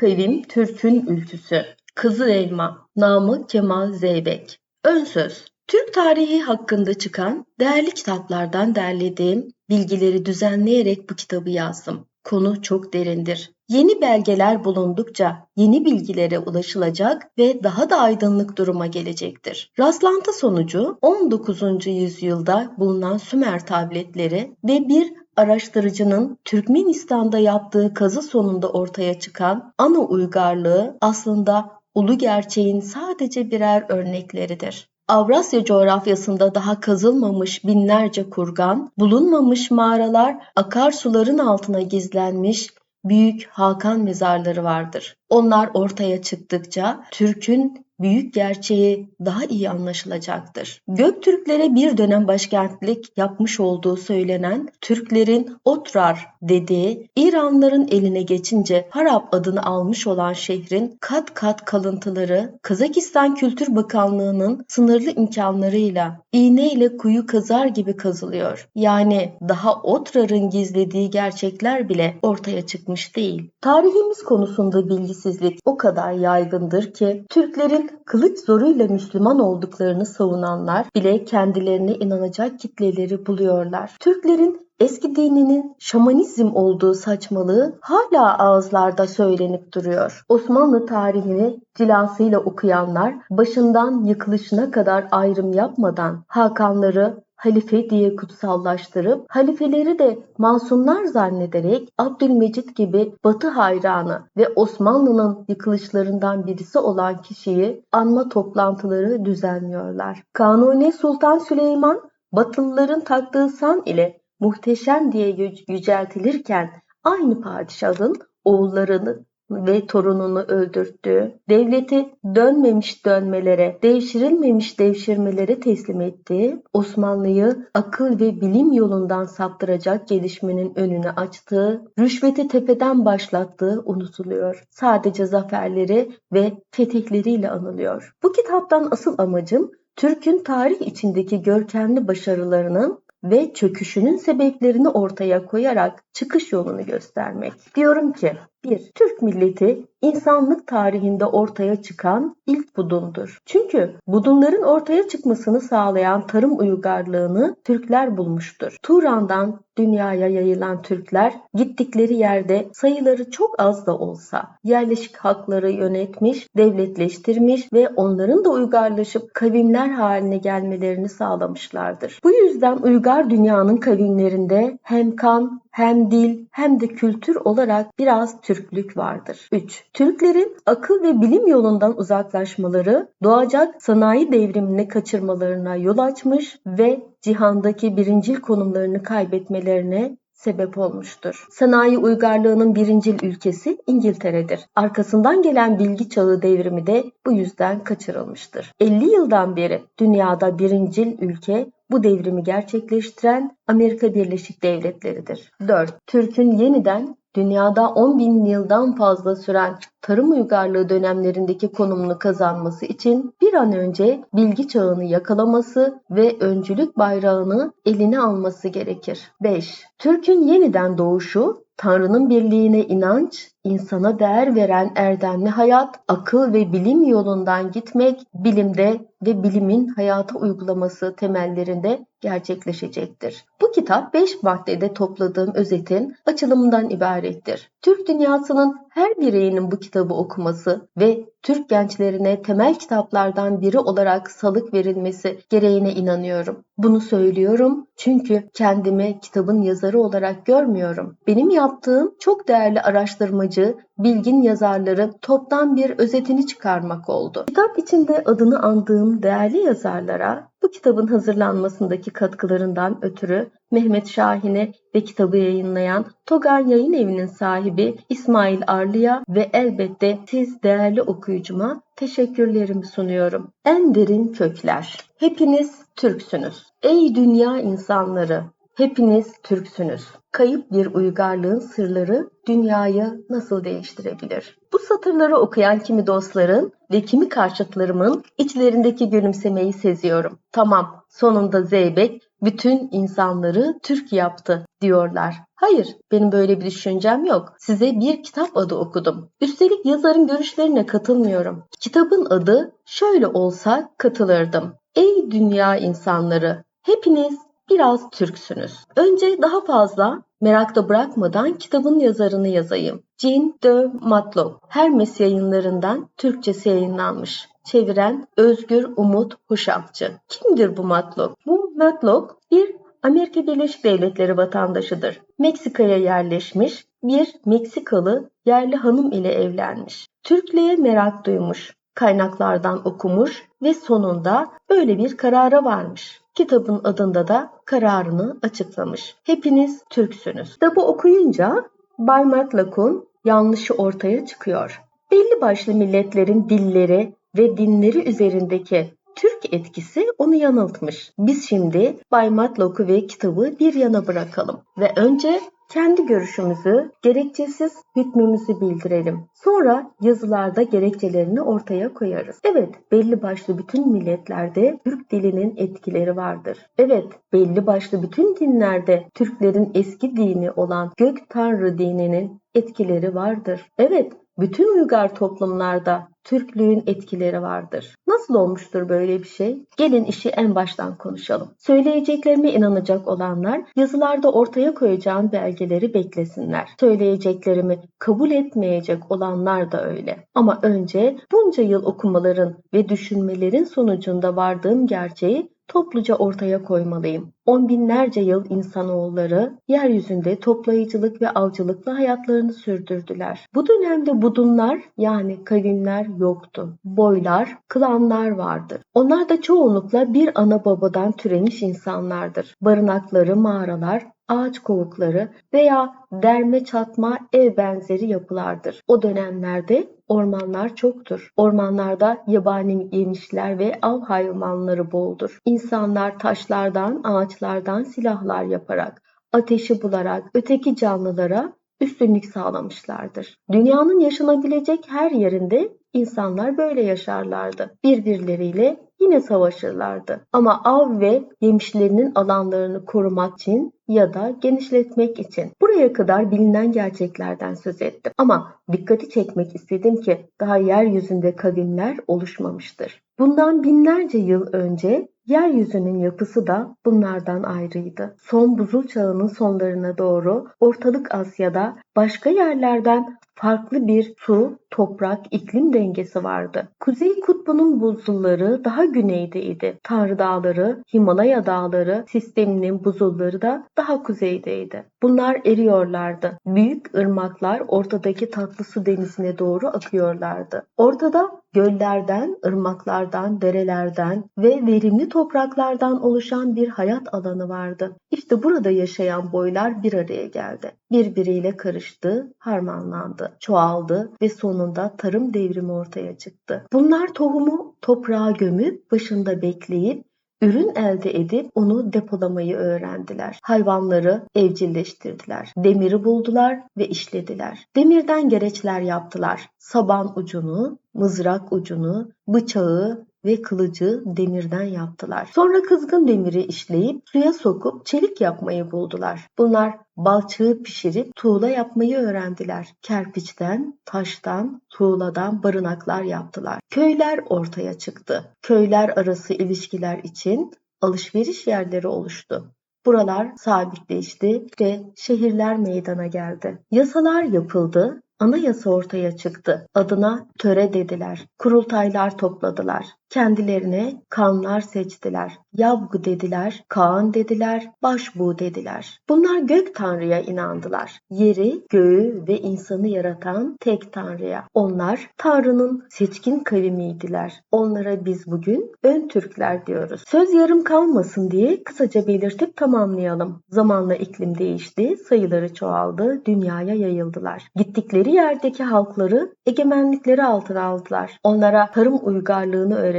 Kavim Türk'ün ülküsü. Kızıl Elma. Namı Kemal Zeybek. Ön söz. Türk tarihi hakkında çıkan değerli kitaplardan derlediğim bilgileri düzenleyerek bu kitabı yazdım. Konu çok derindir. Yeni belgeler bulundukça yeni bilgilere ulaşılacak ve daha da aydınlık duruma gelecektir. Rastlantı sonucu 19. yüzyılda bulunan Sümer tabletleri ve bir araştırıcının Türkmenistan'da yaptığı kazı sonunda ortaya çıkan ana uygarlığı aslında ulu gerçeğin sadece birer örnekleridir. Avrasya coğrafyasında daha kazılmamış binlerce kurgan, bulunmamış mağaralar, akarsuların altına gizlenmiş büyük Hakan mezarları vardır. Onlar ortaya çıktıkça Türk'ün büyük gerçeği daha iyi anlaşılacaktır. Göktürklere bir dönem başkentlik yapmış olduğu söylenen Türklerin Otrar dediği İranların eline geçince Harap adını almış olan şehrin kat kat kalıntıları Kazakistan Kültür Bakanlığı'nın sınırlı imkanlarıyla iğne ile kuyu kazar gibi kazılıyor. Yani daha Otrar'ın gizlediği gerçekler bile ortaya çıkmış değil. Tarihimiz konusunda bilgisizlik o kadar yaygındır ki Türklerin kılıç zoruyla Müslüman olduklarını savunanlar bile kendilerine inanacak kitleleri buluyorlar. Türklerin eski dininin şamanizm olduğu saçmalığı hala ağızlarda söylenip duruyor. Osmanlı tarihini cilasıyla okuyanlar başından yıkılışına kadar ayrım yapmadan Hakanları, halife diye kutsallaştırıp halifeleri de masumlar zannederek Abdülmecit gibi Batı hayranı ve Osmanlı'nın yıkılışlarından birisi olan kişiyi anma toplantıları düzenliyorlar. Kanuni Sultan Süleyman Batılıların taktığı san ile muhteşem diye yüceltilirken aynı padişahın oğullarını ve torununu öldürttü. Devleti dönmemiş dönmelere, devşirilmemiş devşirmelere teslim etti. Osmanlı'yı akıl ve bilim yolundan saptıracak gelişmenin önünü açtı. Rüşveti tepeden başlattığı unutuluyor. Sadece zaferleri ve fetihleriyle anılıyor. Bu kitaptan asıl amacım Türk'ün tarih içindeki görkemli başarılarının ve çöküşünün sebeplerini ortaya koyarak çıkış yolunu göstermek. Diyorum ki 1. Türk milleti insanlık tarihinde ortaya çıkan ilk budundur. Çünkü budunların ortaya çıkmasını sağlayan tarım uygarlığını Türkler bulmuştur. Turan'dan dünyaya yayılan Türkler gittikleri yerde sayıları çok az da olsa yerleşik hakları yönetmiş, devletleştirmiş ve onların da uygarlaşıp kavimler haline gelmelerini sağlamışlardır. Bu yüzden uygar dünyanın kavimlerinde hem kan hem dil hem de kültür olarak biraz Türklük vardır. 3. Türklerin akıl ve bilim yolundan uzaklaşmaları doğacak sanayi devrimini kaçırmalarına yol açmış ve cihandaki birincil konumlarını kaybetmelerine sebep olmuştur. Sanayi uygarlığının birincil ülkesi İngiltere'dir. Arkasından gelen bilgi çağı devrimi de bu yüzden kaçırılmıştır. 50 yıldan beri dünyada birincil ülke bu devrimi gerçekleştiren Amerika Birleşik Devletleri'dir. 4. Türk'ün yeniden dünyada 10 bin yıldan fazla süren tarım uygarlığı dönemlerindeki konumunu kazanması için bir an önce bilgi çağını yakalaması ve öncülük bayrağını eline alması gerekir. 5. Türk'ün yeniden doğuşu Tanrı'nın birliğine inanç, insana değer veren erdemli hayat, akıl ve bilim yolundan gitmek, bilimde ve bilimin hayata uygulaması temellerinde gerçekleşecektir. Bu kitap 5 maddede topladığım özetin açılımından ibarettir. Türk dünyasının her bireyinin bu kitabı okuması ve Türk gençlerine temel kitaplardan biri olarak salık verilmesi gereğine inanıyorum. Bunu söylüyorum çünkü kendimi kitabın yazarı olarak görmüyorum. Benim yaptığım çok değerli araştırmacı, bilgin yazarların toptan bir özetini çıkarmak oldu. Kitap içinde adını andığım değerli yazarlara bu kitabın hazırlanmasındaki katkılarından ötürü Mehmet Şahin'e ve kitabı yayınlayan Togan Yayın Evi'nin sahibi İsmail Arlı'ya ve elbette siz değerli okuyucuma teşekkürlerimi sunuyorum. En derin kökler. Hepiniz Türksünüz. Ey dünya insanları! Hepiniz Türksünüz. Kayıp bir uygarlığın sırları dünyayı nasıl değiştirebilir? Bu satırları okuyan kimi dostların ve kimi karşıtlarımın içlerindeki gülümsemeyi seziyorum. Tamam, sonunda Zeybek bütün insanları Türk yaptı diyorlar. Hayır, benim böyle bir düşüncem yok. Size bir kitap adı okudum. Üstelik yazarın görüşlerine katılmıyorum. Kitabın adı şöyle olsa katılırdım. Ey dünya insanları, hepiniz biraz Türksünüz. Önce daha fazla merakta bırakmadan kitabın yazarını yazayım. Jean de Matlock, Hermes yayınlarından Türkçesi yayınlanmış. Çeviren Özgür Umut Huşafçı. Kimdir bu Matlock? Bu Matlock bir Amerika Birleşik Devletleri vatandaşıdır. Meksika'ya yerleşmiş, bir Meksikalı yerli hanım ile evlenmiş. Türklüğe merak duymuş, kaynaklardan okumuş ve sonunda böyle bir karara varmış. Kitabın adında da kararını açıklamış. Hepiniz Türksünüz. Kitabı okuyunca Bay Matlock'un yanlışı ortaya çıkıyor. Belli başlı milletlerin dilleri ve dinleri üzerindeki Türk etkisi onu yanıltmış. Biz şimdi Bay Matlock'u ve kitabı bir yana bırakalım ve önce kendi görüşümüzü, gerekçesiz hükmümüzü bildirelim. Sonra yazılarda gerekçelerini ortaya koyarız. Evet, belli başlı bütün milletlerde Türk dilinin etkileri vardır. Evet, belli başlı bütün dinlerde Türklerin eski dini olan Gök Tanrı dininin etkileri vardır. Evet, bütün uygar toplumlarda Türklüğün etkileri vardır. Nasıl olmuştur böyle bir şey? Gelin işi en baştan konuşalım. Söyleyeceklerime inanacak olanlar yazılarda ortaya koyacağım belgeleri beklesinler. Söyleyeceklerimi kabul etmeyecek olanlar da öyle. Ama önce bunca yıl okumaların ve düşünmelerin sonucunda vardığım gerçeği topluca ortaya koymalıyım. On binlerce yıl insanoğulları yeryüzünde toplayıcılık ve avcılıkla hayatlarını sürdürdüler. Bu dönemde budunlar yani kavimler yoktu. Boylar, klanlar vardır. Onlar da çoğunlukla bir ana babadan türemiş insanlardır. Barınakları mağaralar, ağaç kovukları veya derme çatma ev benzeri yapılardır. O dönemlerde ormanlar çoktur. Ormanlarda yabani yemişler ve av hayvanları boldur. İnsanlar taşlardan, ağaçlardan silahlar yaparak, ateşi bularak öteki canlılara üstünlük sağlamışlardır. Dünyanın yaşanabilecek her yerinde insanlar böyle yaşarlardı. Birbirleriyle yine savaşırlardı. Ama av ve yemişlerinin alanlarını korumak için ya da genişletmek için. Buraya kadar bilinen gerçeklerden söz ettim. Ama dikkati çekmek istedim ki daha yeryüzünde kavimler oluşmamıştır. Bundan binlerce yıl önce yeryüzünün yapısı da bunlardan ayrıydı. Son buzul çağının sonlarına doğru Ortalık Asya'da başka yerlerden farklı bir su, toprak, iklim dengesi vardı. Kuzey kutbunun buzulları daha güneydeydi. Tanrı Dağları, Himalaya Dağları sisteminin buzulları da daha kuzeydeydi. Bunlar eriyorlardı. Büyük ırmaklar ortadaki tatlı su denizine doğru akıyorlardı. Ortada göllerden, ırmaklardan, derelerden ve verimli topraklardan oluşan bir hayat alanı vardı. İşte burada yaşayan boylar bir araya geldi. Birbiriyle karıştı, harmanlandı, çoğaldı ve sonunda tarım devrimi ortaya çıktı. Bunlar tohumu toprağa gömüp başında bekleyip ürün elde edip onu depolamayı öğrendiler. Hayvanları evcilleştirdiler. Demiri buldular ve işlediler. Demirden gereçler yaptılar. Saban ucunu, mızrak ucunu, bıçağı ve kılıcı demirden yaptılar. Sonra kızgın demiri işleyip suya sokup çelik yapmayı buldular. Bunlar balçığı pişirip tuğla yapmayı öğrendiler. Kerpiçten, taştan, tuğladan barınaklar yaptılar. Köyler ortaya çıktı. Köyler arası ilişkiler için alışveriş yerleri oluştu. Buralar sabitleşti ve şehirler meydana geldi. Yasalar yapıldı, anayasa ortaya çıktı. Adına töre dediler. Kurultaylar topladılar. Kendilerine kanlar seçtiler. Yavgu dediler, Kaan dediler, Başbuğ dediler. Bunlar gök tanrıya inandılar. Yeri, göğü ve insanı yaratan tek tanrıya. Onlar tanrının seçkin kavimiydiler. Onlara biz bugün ön Türkler diyoruz. Söz yarım kalmasın diye kısaca belirtip tamamlayalım. Zamanla iklim değişti, sayıları çoğaldı, dünyaya yayıldılar. Gittikleri yerdeki halkları egemenlikleri altına aldılar. Onlara tarım uygarlığını öğrettiler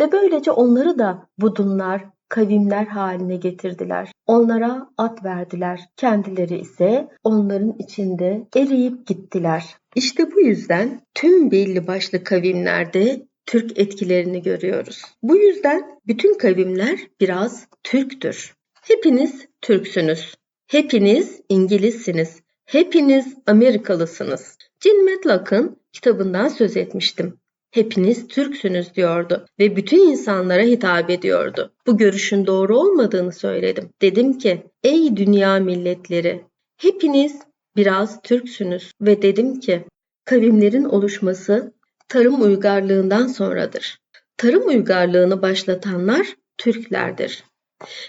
ve böylece onları da budunlar, kavimler haline getirdiler. Onlara at verdiler. Kendileri ise onların içinde eriyip gittiler. İşte bu yüzden tüm belli başlı kavimlerde Türk etkilerini görüyoruz. Bu yüzden bütün kavimler biraz Türktür. Hepiniz Türksünüz. Hepiniz İngilizsiniz. Hepiniz Amerikalısınız. Jim Matlock'ın kitabından söz etmiştim. Hepiniz Türksünüz diyordu ve bütün insanlara hitap ediyordu. Bu görüşün doğru olmadığını söyledim. Dedim ki, ey dünya milletleri, hepiniz biraz Türksünüz ve dedim ki, kavimlerin oluşması tarım uygarlığından sonradır. Tarım uygarlığını başlatanlar Türklerdir.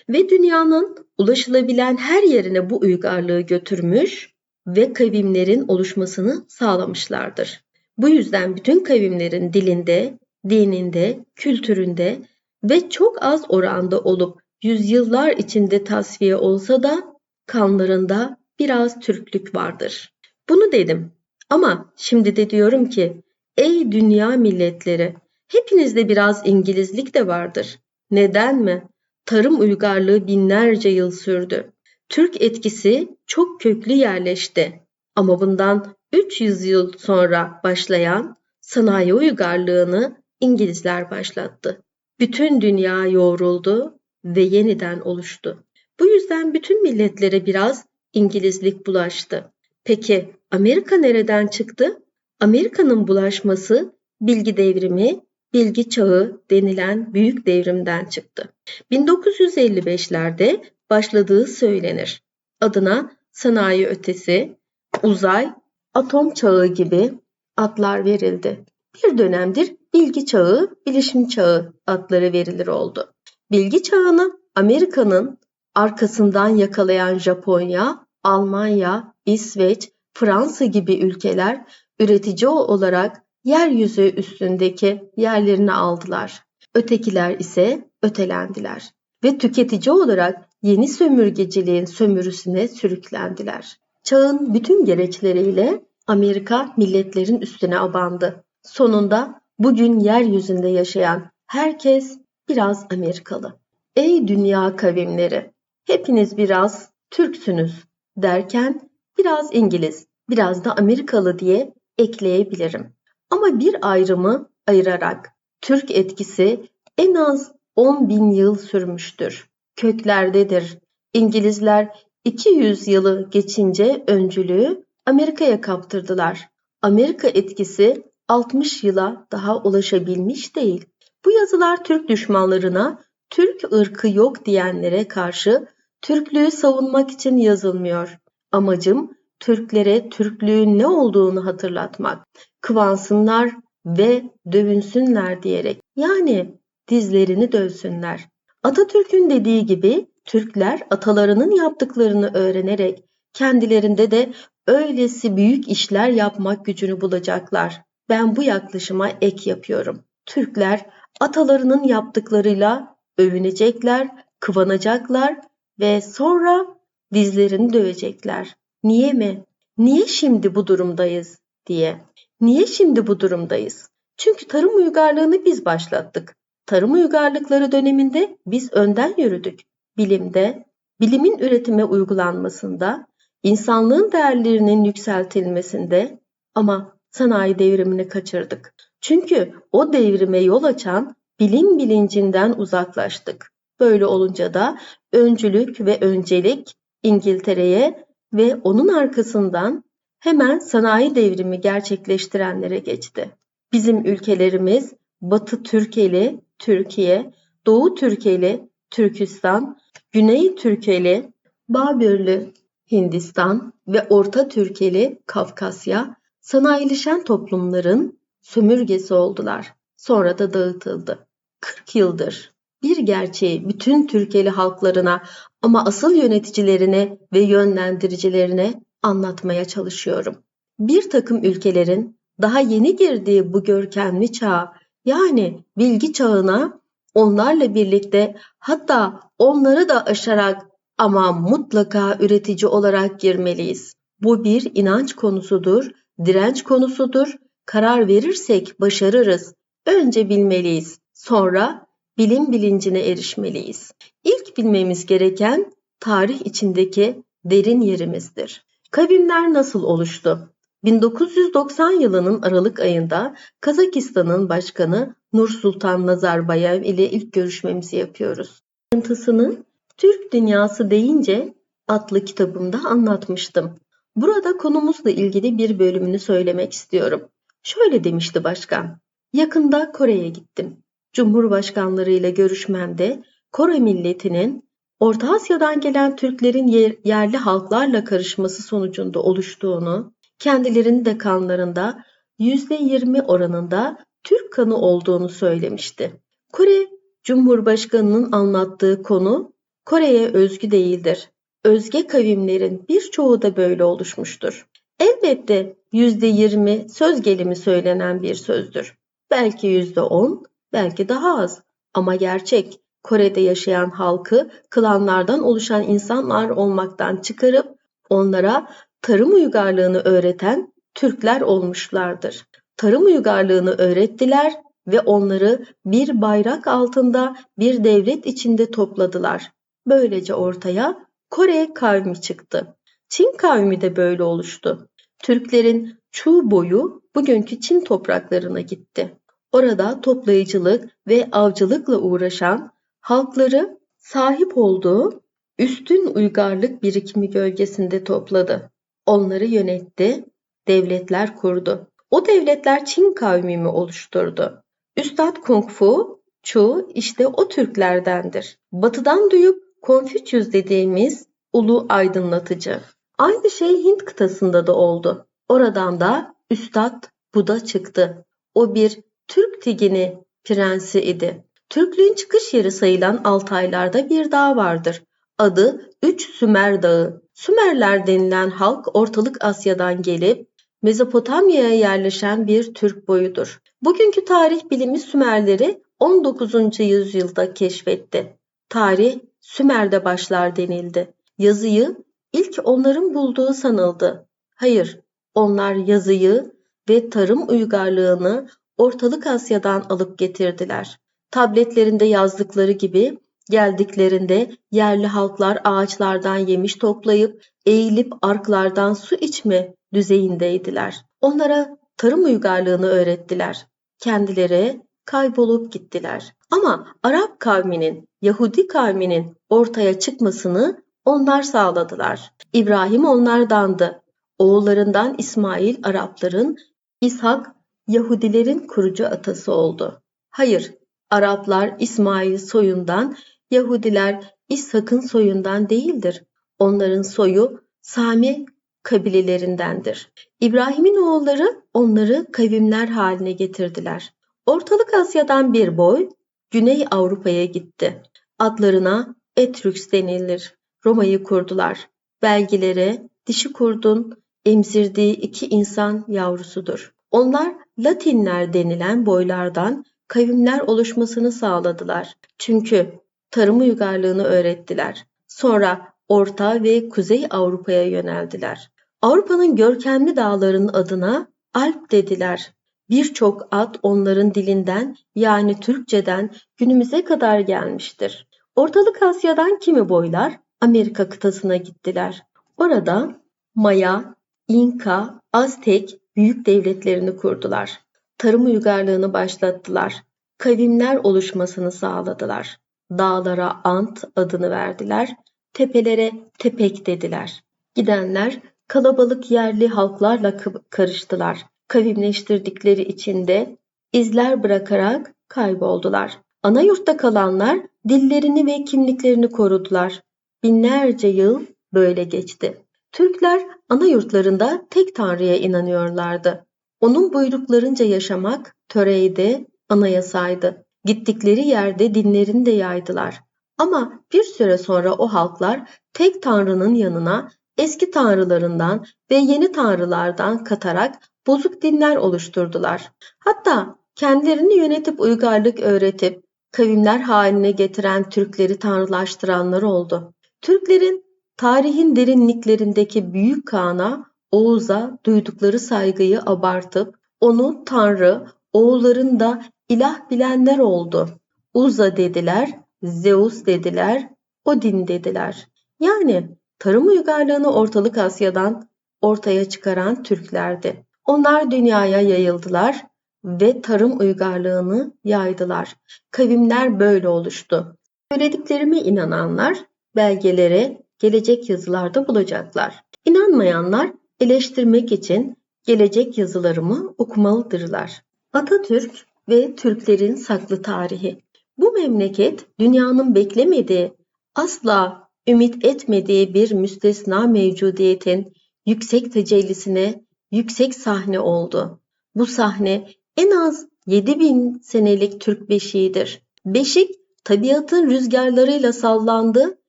Ve dünyanın ulaşılabilen her yerine bu uygarlığı götürmüş ve kavimlerin oluşmasını sağlamışlardır. Bu yüzden bütün kavimlerin dilinde, dininde, kültüründe ve çok az oranda olup yüzyıllar içinde tasfiye olsa da kanlarında biraz Türklük vardır. Bunu dedim. Ama şimdi de diyorum ki ey dünya milletleri hepinizde biraz İngilizlik de vardır. Neden mi? Tarım uygarlığı binlerce yıl sürdü. Türk etkisi çok köklü yerleşti. Ama bundan 300 yıl sonra başlayan sanayi uygarlığını İngilizler başlattı. Bütün dünya yoğruldu ve yeniden oluştu. Bu yüzden bütün milletlere biraz İngilizlik bulaştı. Peki Amerika nereden çıktı? Amerika'nın bulaşması bilgi devrimi, bilgi çağı denilen büyük devrimden çıktı. 1955'lerde başladığı söylenir. Adına sanayi ötesi, uzay, atom çağı gibi adlar verildi. Bir dönemdir bilgi çağı, bilişim çağı adları verilir oldu. Bilgi çağını Amerika'nın arkasından yakalayan Japonya, Almanya, İsveç, Fransa gibi ülkeler üretici olarak yeryüzü üstündeki yerlerini aldılar. Ötekiler ise ötelendiler ve tüketici olarak yeni sömürgeciliğin sömürüsüne sürüklendiler. Çağın bütün gereçleriyle Amerika milletlerin üstüne abandı. Sonunda bugün yeryüzünde yaşayan herkes biraz Amerikalı. Ey dünya kavimleri, hepiniz biraz Türksünüz derken biraz İngiliz, biraz da Amerikalı diye ekleyebilirim. Ama bir ayrımı ayırarak Türk etkisi en az 10 bin yıl sürmüştür. Köklerdedir. İngilizler 200 yılı geçince öncülüğü Amerika'ya kaptırdılar. Amerika etkisi 60 yıla daha ulaşabilmiş değil. Bu yazılar Türk düşmanlarına, Türk ırkı yok diyenlere karşı Türklüğü savunmak için yazılmıyor. Amacım Türklere Türklüğün ne olduğunu hatırlatmak. Kıvansınlar ve dövünsünler diyerek. Yani dizlerini dövsünler. Atatürk'ün dediği gibi Türkler atalarının yaptıklarını öğrenerek kendilerinde de öylesi büyük işler yapmak gücünü bulacaklar. Ben bu yaklaşıma ek yapıyorum. Türkler atalarının yaptıklarıyla övünecekler, kıvanacaklar ve sonra dizlerini dövecekler. Niye mi? Niye şimdi bu durumdayız diye. Niye şimdi bu durumdayız? Çünkü tarım uygarlığını biz başlattık. Tarım uygarlıkları döneminde biz önden yürüdük. Bilimde, bilimin üretime uygulanmasında, insanlığın değerlerinin yükseltilmesinde ama sanayi devrimini kaçırdık. Çünkü o devrime yol açan bilim bilincinden uzaklaştık. Böyle olunca da öncülük ve öncelik İngiltere'ye ve onun arkasından hemen sanayi devrimi gerçekleştirenlere geçti. Bizim ülkelerimiz Batı Türkeli, Türkiye, Doğu Türkeli, Türkistan, Güney Türkeli, Babürlü, Hindistan ve Orta Türkeli, Kafkasya sanayileşen toplumların sömürgesi oldular. Sonra da dağıtıldı. 40 yıldır bir gerçeği bütün Türkeli halklarına ama asıl yöneticilerine ve yönlendiricilerine anlatmaya çalışıyorum. Bir takım ülkelerin daha yeni girdiği bu görkemli çağ yani bilgi çağına onlarla birlikte hatta onları da aşarak ama mutlaka üretici olarak girmeliyiz. Bu bir inanç konusudur, direnç konusudur. Karar verirsek başarırız. Önce bilmeliyiz. Sonra bilim bilincine erişmeliyiz. İlk bilmemiz gereken tarih içindeki derin yerimizdir. Kavimler nasıl oluştu? 1990 yılının Aralık ayında Kazakistan'ın başkanı Nursultan Nazarbayev ile ilk görüşmemizi yapıyoruz. Ayrıntısını Türk Dünyası deyince adlı kitabımda anlatmıştım. Burada konumuzla ilgili bir bölümünü söylemek istiyorum. Şöyle demişti başkan. Yakında Kore'ye gittim. Cumhurbaşkanlarıyla görüşmemde Kore milletinin Orta Asya'dan gelen Türklerin yerli halklarla karışması sonucunda oluştuğunu, kendilerinin de kanlarında %20 oranında Türk kanı olduğunu söylemişti. Kore Cumhurbaşkanının anlattığı konu Kore'ye özgü değildir. Özge kavimlerin birçoğu da böyle oluşmuştur. Elbette %20 söz gelimi söylenen bir sözdür. Belki %10, belki daha az ama gerçek. Kore'de yaşayan halkı klanlardan oluşan insanlar olmaktan çıkarıp onlara tarım uygarlığını öğreten Türkler olmuşlardır. Tarım uygarlığını öğrettiler ve onları bir bayrak altında bir devlet içinde topladılar. Böylece ortaya Kore kavmi çıktı. Çin kavmi de böyle oluştu. Türklerin çoğu boyu bugünkü Çin topraklarına gitti. Orada toplayıcılık ve avcılıkla uğraşan halkları sahip olduğu üstün uygarlık birikimi gölgesinde topladı. Onları yönetti, devletler kurdu. O devletler Çin kavmimi oluşturdu. Üstad Kung Fu, Chu işte o Türklerdendir. Batıdan duyup Konfüçyüs dediğimiz ulu aydınlatıcı. Aynı şey Hint kıtasında da oldu. Oradan da Üstad Buda çıktı. O bir Türk tigini prensi idi. Türklüğün çıkış yeri sayılan Altaylar'da bir dağ vardır. Adı Üç Sümer Dağı. Sümerler denilen halk Ortalık Asya'dan gelip Mezopotamya'ya yerleşen bir Türk boyudur. Bugünkü tarih bilimi Sümerleri 19. yüzyılda keşfetti. Tarih Sümer'de başlar denildi. Yazıyı ilk onların bulduğu sanıldı. Hayır, onlar yazıyı ve tarım uygarlığını Ortalık Asya'dan alıp getirdiler. Tabletlerinde yazdıkları gibi geldiklerinde yerli halklar ağaçlardan yemiş toplayıp eğilip arklardan su içme düzeyindeydiler. Onlara tarım uygarlığını öğrettiler. Kendileri kaybolup gittiler. Ama Arap kavminin, Yahudi kavminin ortaya çıkmasını onlar sağladılar. İbrahim onlardandı. Oğullarından İsmail Arapların, İshak Yahudilerin kurucu atası oldu. Hayır, Araplar İsmail soyundan, Yahudiler İshak'ın soyundan değildir. Onların soyu Sami kabilelerindendir. İbrahim'in oğulları onları kavimler haline getirdiler. Ortalık Asya'dan bir boy Güney Avrupa'ya gitti. Adlarına Etrüks denilir. Roma'yı kurdular. Belgilere dişi kurdun emzirdiği iki insan yavrusudur. Onlar Latinler denilen boylardan kavimler oluşmasını sağladılar. Çünkü tarım uygarlığını öğrettiler. Sonra Orta ve Kuzey Avrupa'ya yöneldiler. Avrupa'nın görkemli dağlarının adına Alp dediler. Birçok ad onların dilinden yani Türkçeden günümüze kadar gelmiştir. Ortalık Asya'dan kimi boylar Amerika kıtasına gittiler. Orada Maya, İnka, Aztek büyük devletlerini kurdular. Tarım uygarlığını başlattılar. Kavimler oluşmasını sağladılar. Dağlara Ant adını verdiler. Tepelere Tepek dediler. Gidenler kalabalık yerli halklarla karıştılar. Kavimleştirdikleri içinde izler bırakarak kayboldular. Ana yurtta kalanlar dillerini ve kimliklerini korudular. Binlerce yıl böyle geçti. Türkler ana yurtlarında tek tanrıya inanıyorlardı. Onun buyruklarınca yaşamak töreydi, anayasaydı. Gittikleri yerde dinlerini de yaydılar. Ama bir süre sonra o halklar tek tanrının yanına eski tanrılarından ve yeni tanrılardan katarak bozuk dinler oluşturdular. Hatta kendilerini yönetip uygarlık öğretip kavimler haline getiren Türkleri tanrılaştıranlar oldu. Türklerin tarihin derinliklerindeki büyük Kaan'a, Oğuz'a duydukları saygıyı abartıp onu tanrı, oğulların da ilah bilenler oldu. Uza dediler, Zeus dediler, Odin dediler. Yani tarım uygarlığını Ortalık Asya'dan ortaya çıkaran Türklerdi. Onlar dünyaya yayıldılar ve tarım uygarlığını yaydılar. Kavimler böyle oluştu. Söylediklerime inananlar belgelere gelecek yazılarda bulacaklar. İnanmayanlar eleştirmek için gelecek yazılarımı okumalıdırlar. Atatürk ve Türklerin saklı tarihi. Bu memleket dünyanın beklemediği, asla ümit etmediği bir müstesna mevcudiyetin yüksek tecellisine yüksek sahne oldu. Bu sahne en az 7000 senelik Türk beşiğidir. Beşik tabiatın rüzgarlarıyla sallandı,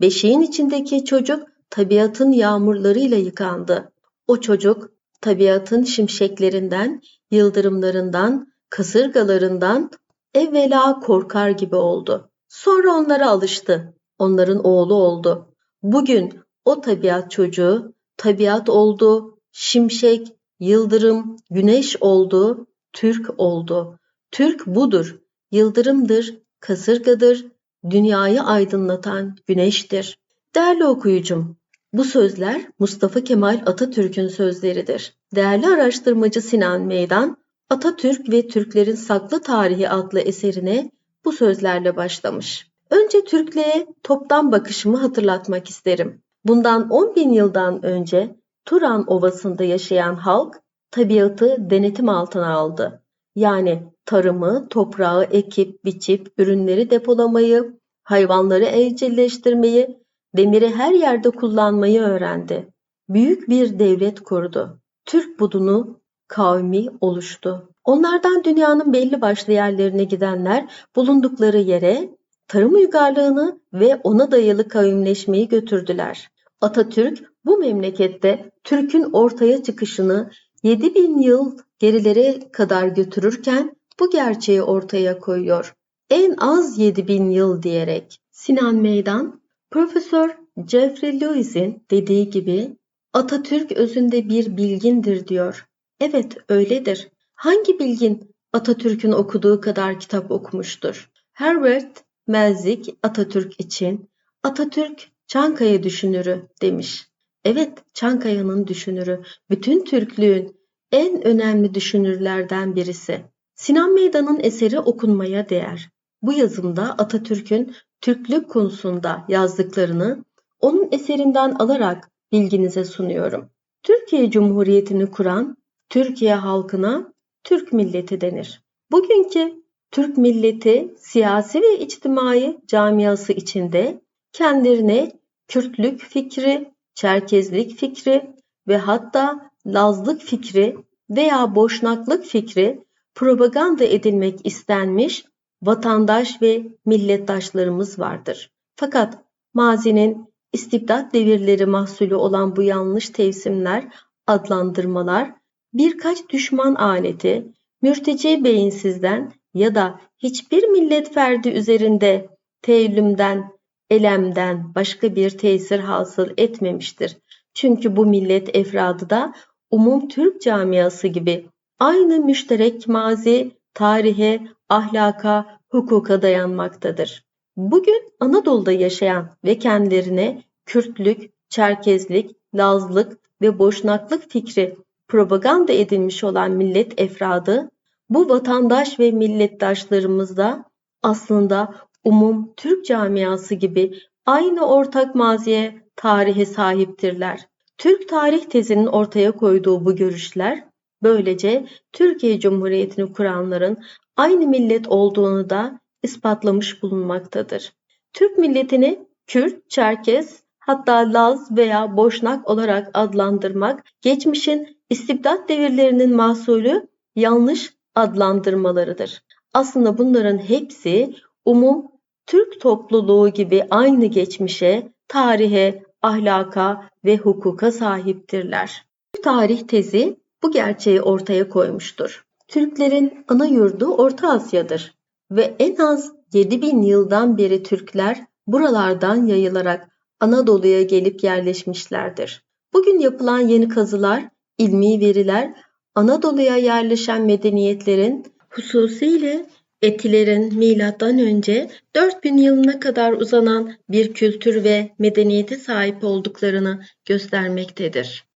beşiğin içindeki çocuk tabiatın yağmurlarıyla yıkandı. O çocuk tabiatın şimşeklerinden, yıldırımlarından, kasırgalarından evvela korkar gibi oldu. Sonra onlara alıştı. Onların oğlu oldu. Bugün o tabiat çocuğu tabiat oldu, şimşek, yıldırım, güneş oldu, Türk oldu. Türk budur. Yıldırımdır, kasırgadır, dünyayı aydınlatan güneştir. Değerli okuyucum, bu sözler Mustafa Kemal Atatürk'ün sözleridir. Değerli araştırmacı Sinan Meydan, Atatürk ve Türklerin Saklı Tarihi adlı eserine bu sözlerle başlamış. Önce Türklüğe toptan bakışımı hatırlatmak isterim. Bundan 10 bin yıldan önce Turan Ovası'nda yaşayan halk tabiatı denetim altına aldı. Yani tarımı, toprağı ekip, biçip, ürünleri depolamayı, hayvanları evcilleştirmeyi, demiri her yerde kullanmayı öğrendi. Büyük bir devlet kurdu. Türk budunu kavmi oluştu. Onlardan dünyanın belli başlı yerlerine gidenler bulundukları yere tarım uygarlığını ve ona dayalı kavimleşmeyi götürdüler. Atatürk bu memlekette Türk'ün ortaya çıkışını 7000 yıl gerilere kadar götürürken bu gerçeği ortaya koyuyor. En az 7000 yıl diyerek. Sinan Meydan, Profesör Jeffrey Lewis'in dediği gibi Atatürk özünde bir bilgindir diyor. Evet öyledir. Hangi bilgin Atatürk'ün okuduğu kadar kitap okumuştur? Herbert Melzik Atatürk için Atatürk Çankaya düşünürü demiş. Evet Çankaya'nın düşünürü, bütün Türklüğün en önemli düşünürlerden birisi. Sinan Meydan'ın eseri okunmaya değer. Bu yazımda Atatürk'ün Türklük konusunda yazdıklarını onun eserinden alarak bilginize sunuyorum. Türkiye Cumhuriyeti'ni kuran Türkiye halkına Türk milleti denir. Bugünkü Türk milleti siyasi ve içtimai camiası içinde kendilerine Kürtlük fikri, Çerkezlik fikri ve hatta Lazlık fikri veya Boşnaklık fikri propaganda edilmek istenmiş vatandaş ve millettaşlarımız vardır. Fakat mazinin istibdat devirleri mahsulü olan bu yanlış tevsimler, adlandırmalar birkaç düşman aleti, mürteci beyinsizden ya da hiçbir millet ferdi üzerinde teellümden, elemden başka bir tesir hasıl etmemiştir. Çünkü bu millet efradı da umum Türk camiası gibi aynı müşterek mazi, tarihe, ahlaka, hukuka dayanmaktadır. Bugün Anadolu'da yaşayan ve kendilerine Kürtlük, Çerkezlik, Lazlık ve Boşnaklık fikri propaganda edilmiş olan millet efradı, bu vatandaş ve millettaşlarımız da aslında umum Türk camiası gibi aynı ortak maziye, tarihe sahiptirler. Türk tarih tezinin ortaya koyduğu bu görüşler böylece Türkiye Cumhuriyeti'ni kuranların aynı millet olduğunu da ispatlamış bulunmaktadır. Türk milletini Kürt, Çerkez, hatta Laz veya Boşnak olarak adlandırmak geçmişin istibdat devirlerinin mahsulü yanlış adlandırmalarıdır. Aslında bunların hepsi umum Türk topluluğu gibi aynı geçmişe, tarihe, ahlaka ve hukuka sahiptirler. Tarih tezi bu gerçeği ortaya koymuştur. Türklerin ana yurdu Orta Asya'dır ve en az 7000 yıldan beri Türkler buralardan yayılarak Anadolu'ya gelip yerleşmişlerdir. Bugün yapılan yeni kazılar, ilmi veriler Anadolu'ya yerleşen medeniyetlerin hususiyle Etilerin milattan önce 4000 yılına kadar uzanan bir kültür ve medeniyete sahip olduklarını göstermektedir.